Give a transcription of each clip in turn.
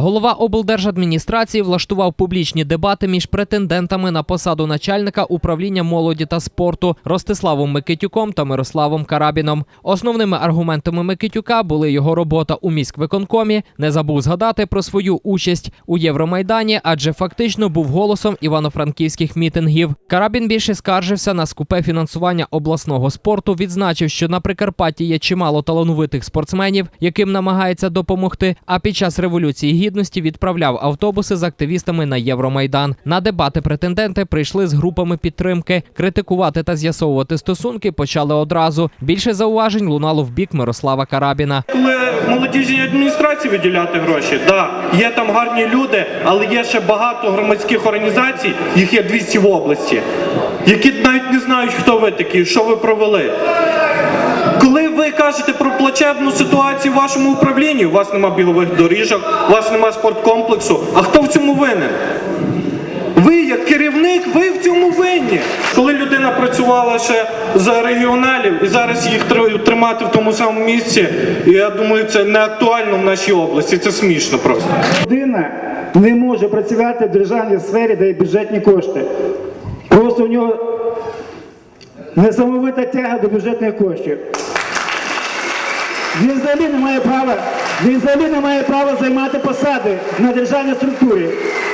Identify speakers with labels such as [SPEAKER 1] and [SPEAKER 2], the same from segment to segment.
[SPEAKER 1] Голова облдержадміністрації влаштував публічні дебати між претендентами на посаду начальника управління молоді та спорту Ростиславом Микитюком та Мирославом Карабіном. Основними аргументами Микитюка були його робота у міськвиконкомі, не забув згадати про свою участь у Євромайдані, адже фактично був голосом івано-франківських мітингів. Карабін більше скаржився на скупе фінансування обласного спорту. Відзначив, що на Прикарпатті є чимало талановитих спортсменів, яким намагається допомогти. А під час революції гідності відправляв автобуси з активістами на Євромайдан. На дебати претенденти прийшли з групами підтримки. Критикувати та з'ясовувати стосунки почали одразу. Більше зауважень лунало в бік Мирослава Карабіна.
[SPEAKER 2] Молодіжній адміністрації виділяти гроші, да, є там гарні люди, але є ще багато громадських організацій, їх є 200 в області, які навіть не знають, хто ви такі, що ви провели. Кажете про плачевну ситуацію в вашому управлінні, у вас нема бігових доріжок, у вас нема спорткомплексу, а хто в цьому винен? Ви, як керівник, ви в цьому винні. Коли людина працювала ще за регіоналів і зараз їх тримати в тому самому місці, я думаю, це не актуально в нашій області. Це смішно просто.
[SPEAKER 3] Людина не може працювати в державній сфері, де є бюджетні кошти. Просто у нього несамовита тяга до бюджетних коштів. Він взагалі не має права, він взагалі не має права займати посади на державній структурі.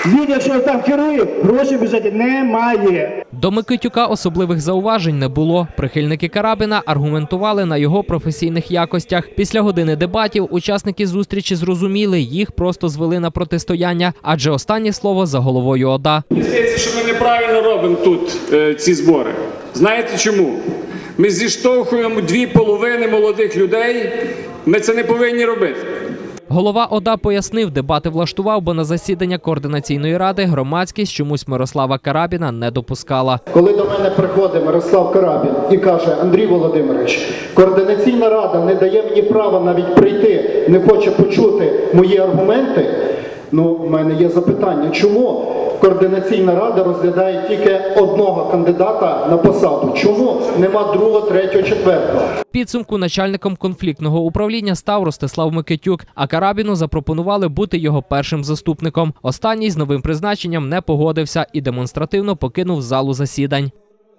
[SPEAKER 3] Він, якщо там керує, грошей в бюджеті немає.
[SPEAKER 1] До Микитюка особливих зауважень не було. Прихильники Карабіна аргументували на його професійних якостях. Після години дебатів учасники зустрічі зрозуміли, їх просто звели на протистояння, адже останнє слово за головою ОДА.
[SPEAKER 4] Мені здається, що ми неправильно робимо тут е, ці збори. Знаєте чому? Ми зіштовхуємо дві половини молодих людей. Ми це не повинні робити.
[SPEAKER 1] Голова ОДА пояснив, дебати влаштував, бо на засідання координаційної ради громадськість чомусь Мирослава Карабіна не допускала.
[SPEAKER 5] Коли до мене приходить Мирослав Карабін і каже, Андрій Володимирович, координаційна рада не дає мені права навіть прийти, не хоче почути мої аргументи. Ну, в мене є запитання, чому координаційна рада розглядає тільки одного кандидата на посаду? Чому нема другого, третього, четвертого?
[SPEAKER 1] Підсумку начальником конфліктного управління став Ростислав Микитюк, а Карабіну запропонували бути його першим заступником. Останній з новим призначенням не погодився і демонстративно покинув залу засідань.